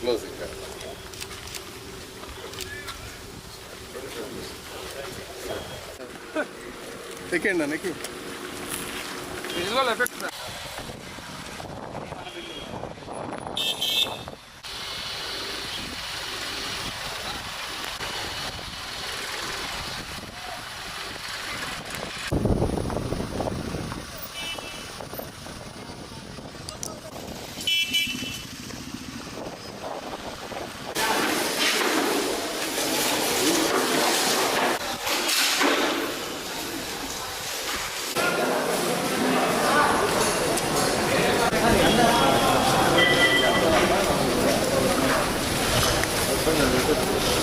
Close ఇంకా ఎక్కండి అన్నకి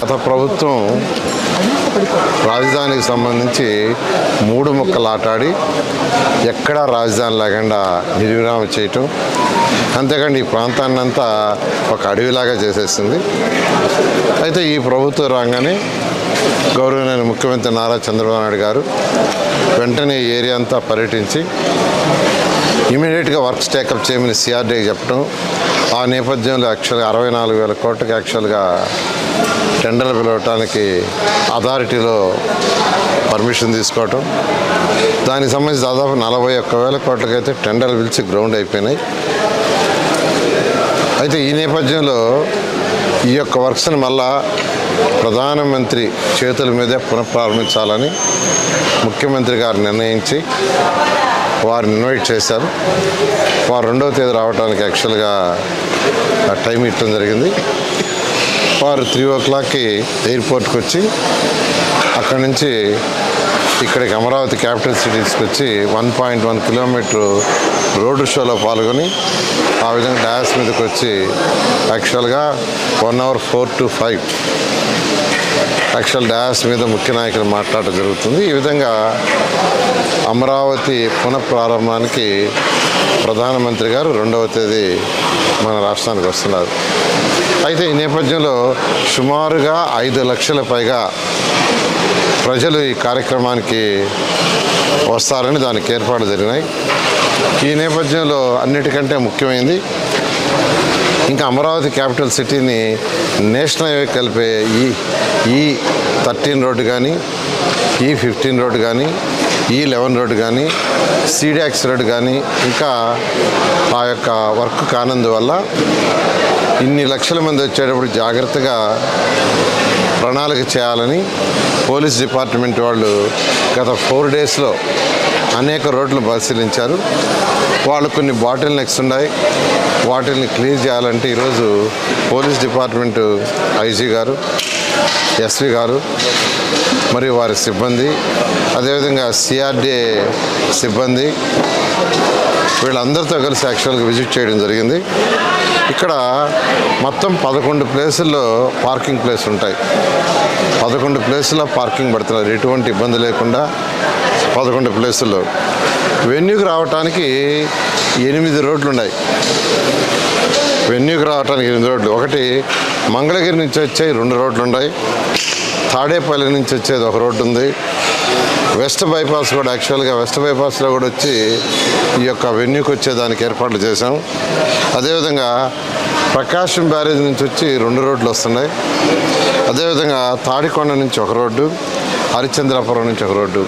గత ప్రభుత్వం రాజధానికి సంబంధించి మూడు ముక్కలు ఆటాడి ఎక్కడా రాజధాని లేకుండా నిర్విరామం చేయటం అంతేకాండి ఈ ప్రాంతాన్ని అంతా ఒక అడవిలాగా చేసేసింది. అయితే ఈ ప్రభుత్వం రాగానే గౌరవనీయ ముఖ్యమంత్రి నారా చంద్రబాబు నాయుడు గారు వెంటనే ఏరియా అంతా పర్యటించి ఇమీడియట్గా వర్క్స్ టేకప్ చేయమని సిఆర్డీకి చెప్పడం ఆ నేపథ్యంలో యాక్చువల్గా అరవై నాలుగు వేల కోట్లకి యాక్చువల్గా టెండర్లు పిలవటానికి అథారిటీలో పర్మిషన్ తీసుకోవటం. దానికి సంబంధించి దాదాపు నలభై ఒక్క వేల కోట్లకైతే టెండర్లు పిలిచి గ్రౌండ్ అయిపోయినాయి. అయితే ఈ నేపథ్యంలో ఈ యొక్క వర్క్స్ని మళ్ళా ప్రధానమంత్రి చేతుల మీదే పునఃప్రారంభించాలని ముఖ్యమంత్రి గారు నిర్ణయించి వారిని ఇన్వైట్ చేశారు. వారు రెండవ తేదీ రావడానికి యాక్చువల్గా టైం ఇవ్వడం జరిగింది. వారు త్రీ ఓ క్లాక్కి ఎయిర్పోర్ట్కి వచ్చి అక్కడి నుంచి ఇక్కడికి అమరావతి క్యాపిటల్ సిటీస్కి వచ్చి one point one kilometre road షోలో పాల్గొని ఆ విధంగా డ్యాస్ మీదకి వచ్చి యాక్చువల్గా one hour four to five actual dais మీద ముఖ్య నాయకులు మాట్లాడటం జరుగుతుంది. ఈ విధంగా అమరావతి పునఃప్రారంభానికి ప్రధానమంత్రి గారు రెండవ తేదీ మన రాష్ట్రానికి వస్తున్నారు. అయితే ఈ నేపథ్యంలో సుమారుగా ఐదు లక్షల పైగా ప్రజలు ఈ కార్యక్రమానికి వస్తారని దానికి ఏర్పాటు జరిగినాయి. ఈ నేపథ్యంలో అన్నిటికంటే ముఖ్యమైనది ఇంకా అమరావతి క్యాపిటల్ సిటీని నేషనల్ హైవే కలిపే ఈ ఈ థర్టీన్ రోడ్డు కానీ ఈ ఫిఫ్టీన్ రోడ్డు కానీ ఈ లెవెన్ రోడ్డు కానీ సీడాక్స్ రోడ్డు కానీ ఇంకా ఆ యొక్క వర్క్ కానందువల్ల ఇన్ని లక్షల మంది వచ్చేటప్పుడు జాగ్రత్తగా ప్రణాళిక చేయాలని పోలీస్ డిపార్ట్మెంట్ వాళ్ళు గత ఫోర్ డేస్లో అనేక రోడ్లు పరిశీలించారు. వాళ్ళు కొన్ని బాటిల్ నెక్స్ ఉన్నాయి. వాటిల్ని క్లియర్ చేయాలంటే ఈరోజు పోలీస్ డిపార్ట్మెంట్ ఐజీ గారు ఎస్వి గారు మరియు వారి సిబ్బంది అదేవిధంగా సిఆర్డిఏ సిబ్బంది వీళ్ళందరితో కలిసి యాక్చువల్గా విజిట్ చేయడం జరిగింది. ఇక్కడ మొత్తం పదకొండు ప్లేసుల్లో పార్కింగ్ ప్లేస్ ఉంటాయి. పదకొండు ప్లేసుల్లో పార్కింగ్ పెడుతున్నారు. ఎటువంటి ఇబ్బంది లేకుండా పదకొండు ప్లేసుల్లో. వెన్యూకి రావటానికి ఎనిమిది రోడ్లు ఉన్నాయి. వెన్యూకి రావటానికి ఎనిమిది రోడ్లు. ఒకటి మంగళగిరి నుంచి వచ్చే రెండు రోడ్లు ఉన్నాయి. తాడేపల్లి నుంచి వచ్చేది ఒక రోడ్డు ఉంది. వెస్ట్ బైపాస్ కూడా యాక్చువల్గా వెస్ట్ బైపాస్లో కూడా వచ్చి ఈ యొక్క వెన్యూకి వచ్చేదానికి ఏర్పాట్లు చేశాం. అదేవిధంగా ప్రకాశం బ్యారేజ్ నుంచి వచ్చి రెండు రోడ్లు వస్తున్నాయి. అదేవిధంగా తాడికొండ నుంచి ఒక రోడ్డు హరిచంద్రాపురం నుంచి ఒక రోడ్డు.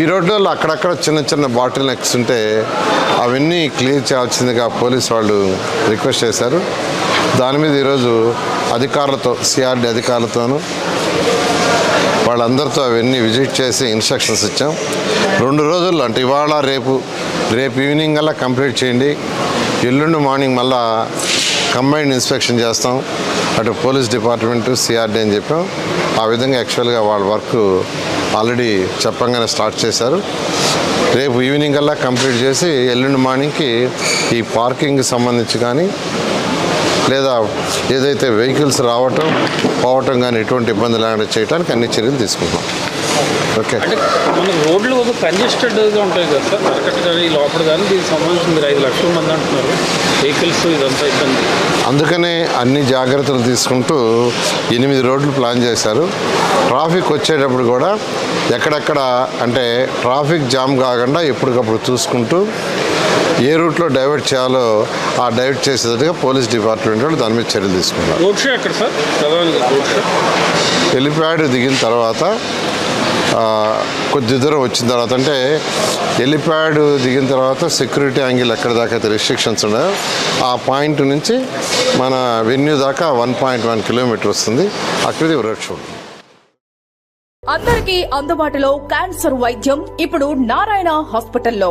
ఈ రోడ్లలో అక్కడక్కడ చిన్న చిన్న బాటిల్ నెక్స్ ఉంటే అవన్నీ క్లియర్ చేయాల్సిందిగా పోలీస్ వాళ్ళు రిక్వెస్ట్ చేశారు. దాని మీద ఈరోజు అధికారులతో సిఆర్డి అధికారులతోనూ వాళ్ళందరితో అవన్నీ విజిట్ చేసి ఇన్స్ట్రక్షన్స్ ఇచ్చాం. రెండు రోజుల్లో అంటే ఇవాళ రేపు రేపు ఈవినింగ్ అలా కంప్లీట్ చేయండి. ఎల్లుండి మార్నింగ్ మళ్ళా కంబైన్డ్ ఇన్స్పెక్షన్ చేస్తాం. అటు పోలీస్ డిపార్ట్మెంట్ సిఆర్డీ అని చెప్పాం. ఆ విధంగా యాక్చువల్గా వాళ్ళ వర్క్ ఆల్రెడీ చెప్పంగానే స్టార్ట్ చేశారు. రేపు ఈవినింగ్ అలా కంప్లీట్ చేసి ఎల్లుండి మార్నింగ్కి ఈ పార్కింగ్కి సంబంధించి కానీ లేదా ఏదైతే వెహికల్స్ రావటం పోవటం కానీ ఎటువంటి ఇబ్బంది లేకుండా చేయడానికి అన్ని చర్యలు తీసుకుంటాం ఓకే. రోడ్లు ఒక కంజెస్టెడ్గా ఉంటాయి కదా సార్. మార్కెట్ కానీ లోపల కానీ దీనికి సంబంధించి మీరు ఐదు లక్షల మంది అంటున్నారు. వెహికల్స్ ఇదంతా ఇబ్బంది. అందుకనే అన్ని జాగ్రత్తలు తీసుకుంటూ ఎనిమిది రోడ్లు ప్లాన్ చేశారు. ట్రాఫిక్ వచ్చేటప్పుడు కూడా ఎక్కడెక్కడ అంటే ట్రాఫిక్ జామ్ కాకుండా ఎప్పటికప్పుడు చూసుకుంటూ ఏ రూట్లో డైవర్ట్ చేయాలో ఆ డైవర్ట్ చేసేటట్టుగా పోలీస్ డిపార్ట్మెంట్ వాళ్ళు దాని మీద చర్యలు షో హెలిప్యాడ్ దిగిన తర్వాత ఆ, కొద్ది దూరం వచ్చిన తర్వాత అంటే హెలిప్యాడ్ దిగిన తర్వాత సెక్యూరిటీ యాంగిల్ ఎక్కడ దాకా అయితే రెస్ట్రిక్షన్స్ ఉన్నాయో ఆ పాయింట్ నుంచి మన వెన్యూ దాకా వన్ పాయింట్ వన్ కిలోమీటర్ వస్తుంది. అక్కడిది రోడ్ షో. అందరికీ అందుబాటులో క్యాన్సర్ వైద్యం ఇప్పుడు నారాయణ హాస్పిటల్లో.